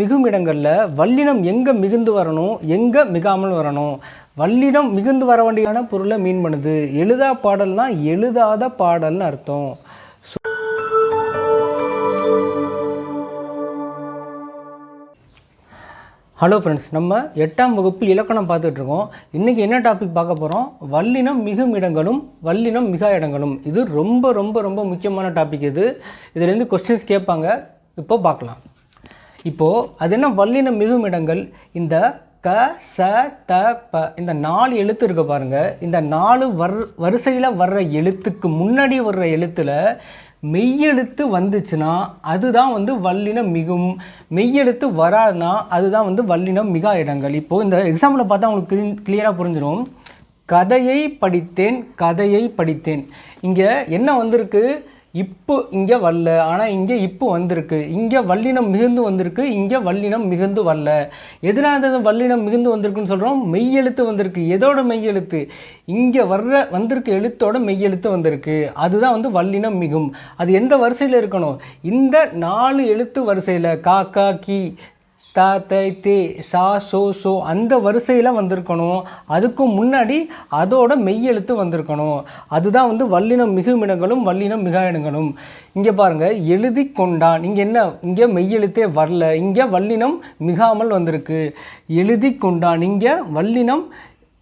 மிகும் இடங்களில் வல்லினம் எங்கே மிகுந்து வரணும்? எங்கே மிகாமல் வரணும்? வல்லினம் மிகுந்து வர வேண்டியான பொருளை மீன் பண்ணுது. எழுதா பாடல்னா எழுதாத பாடல்னு அர்த்தம். ஹலோ ஃப்ரெண்ட்ஸ் நம்ம எட்டாம் வகுப்பு இலக்கணம் பார்த்துட்டு இருக்கோம். இன்றைக்கி என்ன டாபிக் பார்க்க போகிறோம் வல்லினம் மிகும் இடங்களும் வல்லினம் மிகா இடங்களும். இது ரொம்ப ரொம்ப ரொம்ப முக்கியமான டாபிக் இது. இதுலேருந்து கொஸ்டின்ஸ் கேட்பாங்க. இப்போ பார்க்கலாம். இப்போது அது என்ன வல்லினம் மிகும் இடங்கள் இந்த க ச த ப இந்த நாலு எழுத்து இருக்க பாருங்கள் இந்த நாலு வர் வரிசையில் வர்ற எழுத்துக்கு முன்னாடி வர்ற எழுத்தில் மெய்யெழுத்து வந்துச்சுன்னா அதுதான் வந்து வல்லினம் மிகும் மெய்யெழுத்து வராதுன்னா அதுதான் வந்து வல்லினம் மிகா இடங்கள். இப்போது இந்த எக்ஸாம்பிளை பார்த்தா உங்களுக்கு கிளியராக புரிஞ்சிடும் கதையை படித்தேன் கதையை படித்தேன். இங்கே என்ன வந்திருக்கு? இப்போ இங்கே வரல ஆனால் இங்கே இப்போ வந்திருக்கு. இங்கே வல்லினம் மிகுந்து வந்திருக்கு இங்கே வல்லினம் மிகுந்து வரல எதனால வல்லினம் மிகுந்து வந்திருக்குன்னு சொல்கிறோம் மெய்யெழுத்து வந்திருக்கு. எதோட மெய்யெழுத்து? இங்கே வர்ற வந்திருக்க எழுத்தோட மெய்யெழுத்து வந்திருக்கு. அதுதான் வந்து வல்லினம் மிகும். அது எந்த வரிசையில் இருக்கணும்? இந்த நாலு எழுத்து வரிசையில் காக்கா கி த தை தே சா சோ சோ அந்த வரிசையில் வந்திருக்கணும். அதுக்கு முன்னாடி அதோட மெய்யெழுத்து வந்திருக்கணும். அதுதான் வந்து வல்லினம் மிகுமிடங்களும் வல்லினம் மிகா இங்கே பாருங்கள் எழுதி கொண்டான் இங்கே என்ன? இங்கே மெய்யெழுத்தே வரல. இங்கே வல்லினம் மிகாமல் வந்திருக்கு. எழுதி கொண்டான் இங்கே வல்லினம்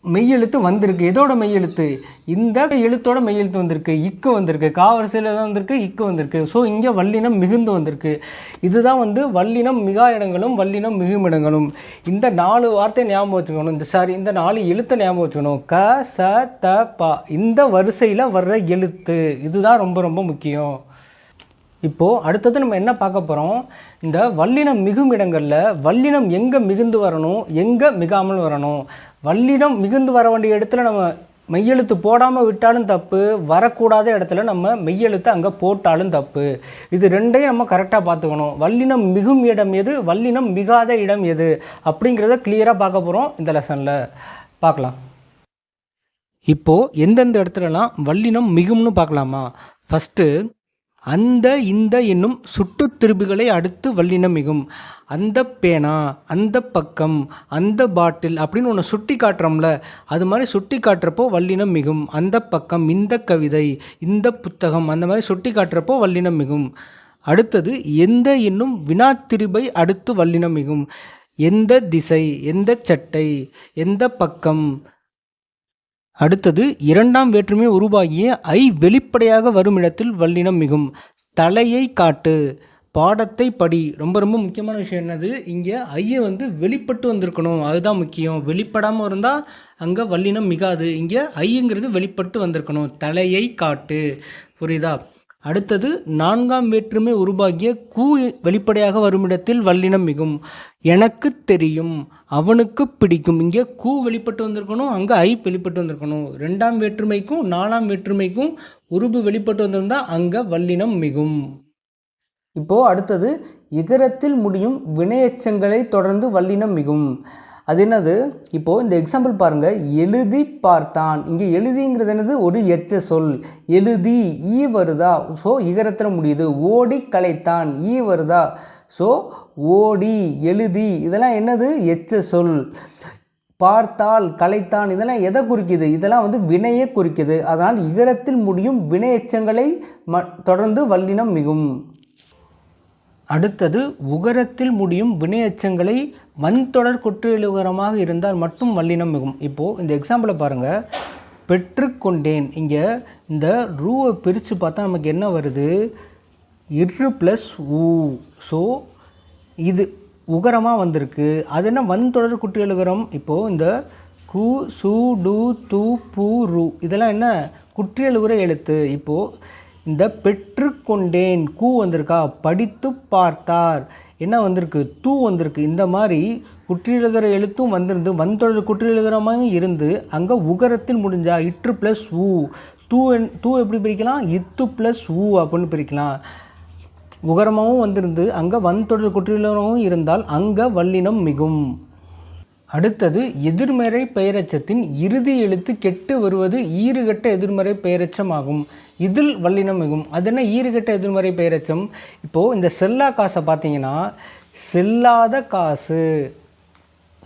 மெய்யெழுத்து வந்திருக்கு. எதோட மெய்யெழுத்து? இந்த எழுத்தோட மெய்யெழுத்து வந்திருக்கு. இக்கு வந்திருக்கு. காவரிசையில் தான் வந்திருக்கு இக்கு வந்திருக்கு. ஸோ இங்கே வல்லினம் மிகுந்து வந்திருக்கு. இதுதான் வந்து வல்லினம் மிகா இடங்களும் வல்லினம் மிகும் இடங்களும். இந்த நாலு வார்த்தையை ஞாபகம் வச்சுக்கணும். இந்த சாரி இந்த நாலு எழுத்தை ஞாபகம் வச்சுக்கணும். க ச த ப. இந்த வரிசையில் வர்ற எழுத்து. இதுதான் ரொம்ப ரொம்ப முக்கியம். இப்போது அடுத்தது நம்ம என்ன பார்க்க போகிறோம் இந்த வல்லினம் மிகும் இடங்களில் வல்லினம் எங்கே மிகுந்து வரணும்? எங்கே மிகாமல் வரணும்? வல்லினம் மிகுந்து வர வேண்டிய இடத்துல நம்ம மெய்யெழுத்து போடாமல் விட்டாலும் தப்பு வரக்கூடாத இடத்துல நம்ம மெய்யெழுத்து அங்கே போட்டாலும் தப்பு. இது ரெண்டையும் நம்ம கரெக்டாக பார்த்துக்கணும். வல்லினம் மிகும் இடம் எது? வல்லினம் மிகாத இடம் எது? அப்படிங்கிறத கிளியராக பார்க்க போகிறோம் இந்த லெசனில் பார்க்கலாம். இப்போது எந்தெந்த இடத்துலலாம் வல்லினம் மிகும்னு பார்க்கலாமா? ஃபஸ்ட்டு அந்த இந்த என்னும் சுட்டு திருப்புகளை அடுத்து வல்லினம் மிகும். அந்த பேனா அந்த பக்கம் அந்த பாட்டில் அப்படின்னு ஒன்று சுட்டி காட்டுறோம்ல அது மாதிரி சுட்டி காட்டுறப்போ வல்லினம் மிகும். அந்த பக்கம் இந்த கவிதை இந்த புத்தகம் அந்த மாதிரி சுட்டி காட்டுறப்போ வல்லினம் மிகும். அடுத்தது எந்த என்னும் வினாத்திருபை அடுத்து வல்லினம் மிகும். எந்த திசை எந்த சட்டை எந்த பக்கம் அடுத்தது இரண்டாம் வேற்றுமை உருவாகிய ஐ வெளிப்படையாக வரும் இடத்தில் வல்லினம் மிகும். தலையை காட்டு. பாடத்தை படி. ரொம்ப ரொம்ப முக்கியமான விஷயம் என்னது? இங்கே ஐயை வந்து வெளிப்பட்டு வந்திருக்கணும். அதுதான் முக்கியம். வெளிப்படாமல் இருந்தால் அங்கே வல்லினம் மிகாது. இங்கே ஐங்கிறது வெளிப்பட்டு வந்திருக்கணும். தலையை காட்டு. புரியுதா? அடுத்தது நான்காம் வேற்றுமை உருவாகிய கூ வெளிப்படையாக வருமிடத்தில் வல்லினம் மிகும். எனக்கு தெரியும் அவனுக்கு பிடிக்கும். இங்கே கூ வெளிப்பட்டு வந்திருக்கணும் அங்கே ஐ வெளிப்பட்டு வந்திருக்கணும். ரெண்டாம் வேற்றுமைக்கும் நாலாம் வேற்றுமைக்கும் உருபு வெளிப்பட்டு வந்திருந்தால் அங்கே வல்லினம் மிகும். இப்போது அடுத்தது இகரத்தில் முடியும் வினையச்சங்களை தொடர்ந்து வல்லினம் மிகும். அது என்னது? இப்போது இந்த எக்ஸாம்பிள் பாருங்கள் எழுதி பார்த்தான். இங்கே எழுதிங்கிறது என்னது? ஒரு எச்ச சொல். எழுதி ஈ வருதா? ஸோ இகரத்தில் முடியுது. ஓடி கலைத்தான். ஈ வருதா? ஸோ ஓடி எழுதி. இதெல்லாம் என்னது? எச்ச சொல். பார்த்தால் கலைத்தான். இதெல்லாம் எதை குறிக்குது? இதெல்லாம் வந்து வினையை குறிக்குது. அதனால் இகரத்தில் முடியும் வினையச்சங்களை ம தொடர்ந்து வல்லினம் மிகும். அடுத்தது உகரத்தில் முடியும் வினையச்சங்களை வன்தொடர் குற்றியலுகரமாக இருந்தால் மட்டும் வல்லினம் மிகும். இப்போது இந்த எக்ஸாம்பிளை பாருங்கள் பெற்றுக்கொண்டேன். இங்கே இந்த ரூவை பிரித்து பார்த்தா நமக்கு என்ன வருது? இரு ப்ளஸ் ஊ. ஸோ இது உகரமாக வந்திருக்கு. அது என்ன? வன்தொடர் குற்றியலுகரம். இப்போது இந்த கு சு டு து பூ ரு. இதெல்லாம் என்ன? குற்றியலுகர எழுத்து. இப்போது இந்த பெற்றுக்கொண்டேன் கூ வந்திருக்கா? படித்து பார்த்தார். என்ன வந்திருக்கு? தூ வந்திருக்கு. இந்த மாதிரி குற்றியலுகிற எழுத்தும் வந்திருந்து வந்தொடர் குற்றியலுகிறமாக இருந்து அங்கே உகரத்தில் முடிஞ்சா இற்று ப்ளஸ் ஊ. தூ என் தூ எப்படி பிரிக்கலாம்? இத்து ப்ளஸ் ஊ அப்படின்னு பிரிக்கலாம். உகரமாகவும் வந்திருந்து அங்கே வந்தொடர் குற்றியலுகிறமாகவும் இருந்தால் அங்கே வல்லினம் மிகும். அடுத்தது எதிர்மறை பெயரச்சத்தின் இறுதி எழுத்து கெட்டு வருவது ஈறுகட்ட எதிர்மறை பெயரச்சம் ஆகும். இதில் வல்லினம் மிகும். அது என்ன ஈறுகட்ட எதிர்மறை பெயரச்சம் இப்போது இந்த செல்லா காசை பார்த்தீங்கன்னா செல்லாத காசு.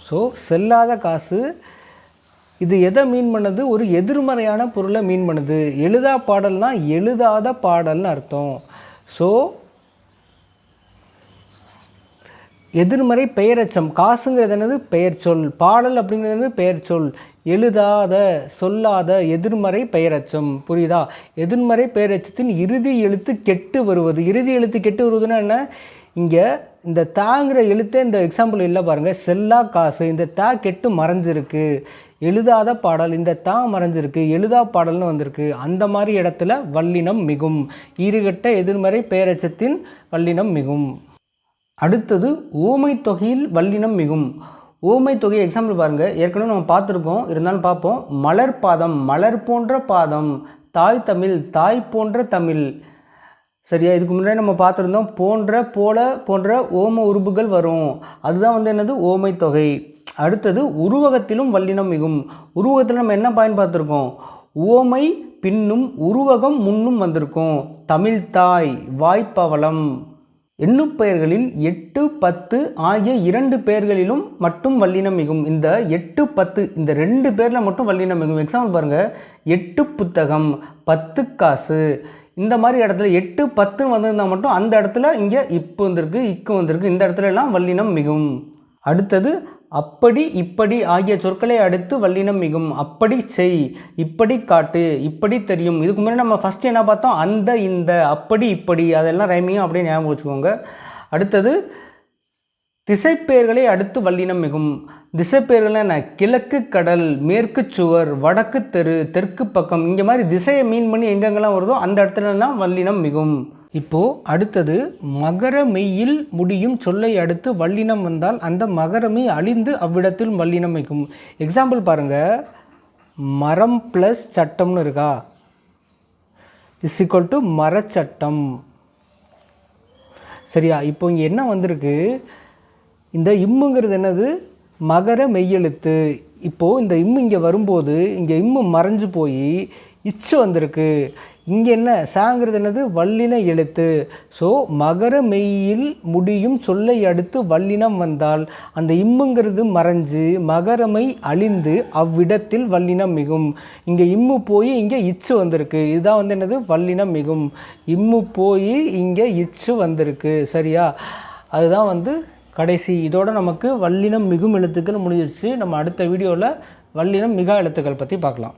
ஸோ செல்லாத காசு இது எதை மீன் பண்ணுது? ஒரு எதிர்மறையான பொருளை மீன் பண்ணுது. எழுதா பாடல்னால் எழுதாத பாடல்னு அர்த்தம். ஸோ எதிர்மறை பெயரச்சம். காசுங்கிறது என்னது? பெயர் சொல் பாடல் அப்படிங்கிறது பெயர் சொல் எழுதாத சொல்லாத எதிர்மறை பெயரச்சம். புரியுதா? எதிர்மறை பெயரச்சத்தின் இறுதி எழுத்து கெட்டு வருவது. இறுதி எழுத்து கெட்டு வருவதுன்னா என்ன? இங்கே இந்த தாங்கிற எழுத்தே இந்த எக்ஸாம்பிள் இல்லை பாருங்கள் செல்லா காசு. இந்த தா கெட்டு மறைஞ்சிருக்கு. எழுதாத பாடல். இந்த தா மறைஞ்சிருக்கு. எழுதா பாடல்னு வந்திருக்கு. அந்த மாதிரி இடத்துல வல்லினம் மிகும். ஈறுகட்ட எதிர்மறை பேரச்சத்தின் வல்லினம் மிகும். அடுத்தது ஓமை தொகையில் வல்லினம் மிகும். ஓமை தொகை எக்ஸாம்பிள் பாருங்கள் ஏற்கனவே நம்ம பார்த்துருக்கோம். இருந்தாலும் பார்ப்போம். மலர் பாதம் மலர் போன்ற பாதம் தாய் தமிழ் தாய் போன்ற தமிழ். சரியா? இதுக்கு முன்னாடி நம்ம பார்த்துருந்தோம். போன்ற போல போன்ற ஓம உருபுகள் வரும். அதுதான் வந்து என்னது? ஓமை தொகை. அடுத்தது உருவகத்திலும் வல்லினம் மிகும். உருவகத்தில் நம்ம என்ன பயன் பார்த்துருக்கோம்? ஓமை பின்னும் உருவகம் முன்னும் வந்திருக்கும். தமிழ் தாய் வாய்ப்பவளம். எண்ணுப்பெயர்களில் எட்டு பத்து ஆகிய இரண்டு பெயர்களிலும் மட்டும் வல்லினம் மிகும். இந்த எட்டு பத்து இந்த ரெண்டு பேரில் மட்டும் வல்லினம் மிகும். எக்ஸாம்பிள் பாருங்கள் எட்டு புத்தகம் பத்து காசு. இந்த மாதிரி இடத்துல எட்டு பத்துன்னு வந்திருந்தால் மட்டும் அந்த இடத்துல இங்கே இப்போ வந்திருக்கு இக்கு வந்திருக்கு. இந்த இடத்துல எல்லாம் வல்லினம் மிகும். அடுத்தது அப்படி இப்படி ஆகிய சொற்களை அடுத்து வல்லினம் மிகும். அப்படி செய் இப்படி காட்டு இப்படி தெரியும். இதுக்கு முன்னாடி நம்ம ஃபஸ்ட் என்ன பார்த்தோம்? அந்த இந்த அப்படி இப்படி அதெல்லாம் ரைமிங்கும் அப்படியே ஞாபகம் வச்சுக்கோங்க. அடுத்தது திசைப்பெயர்களை அடுத்து வல்லினம் மிகும். திசைப்பெயர்கள் என்ன? கிழக்கு கடல் மேற்கு சுவர் வடக்கு தெரு தெற்கு பக்கம். இங்கே மாதிரி திசையை மீன் பண்ணி எங்கெங்கெல்லாம் வருதோ அந்த இடத்துலலாம் வல்லினம் மிகும். இப்போது அடுத்தது மகர மெய்யில் முடியும் சொல்லை அடுத்து வல்லினம் வந்தால் அந்த மகரமே அழிந்து அவ்விடத்தில் வல்லினம் வைக்கும். எக்ஸாம்பிள் பாருங்கள் மரம் ப்ளஸ் சட்டம்னு இருக்கா? இஸ் ஈக்குவல் டு மரச்சட்டம் சரியா? இப்போ இங்கே என்ன வந்திருக்கு? இந்த இம்முங்கிறது என்னது? மகர மெய்யெழுத்து இப்போது இந்த இம்மு இங்கே வரும்போது இங்கே இம்மு மறைஞ்சு போய் இச்சு வந்திருக்கு. இங்கே என்ன? சாங்கிறது என்னது? வல்லின எழுத்து. ஸோ மகர மெய்யில் முடியும் சொல்லை அடுத்து வல்லினம் வந்தால். அந்த இம்முங்கிறது மறைஞ்சு மகரமை அழிந்து அவ்விடத்தில் வல்லினம் மிகும். இங்கே இம்மு போய் இங்கே இச்சு வந்திருக்கு. இதுதான் வந்து என்னது? வல்லினம் மிகும். இம்மு போய் இங்கே இச்சு வந்திருக்கு. சரியா? அதுதான் வந்து கடைசி. இதோட நமக்கு வல்லினம் மிகும் எழுத்துக்கள் முடிஞ்சிருச்சு. நம்ம அடுத்த வீடியோவில் வல்லினம் மிகா எழுத்துக்கள் பற்றி பார்க்கலாம்.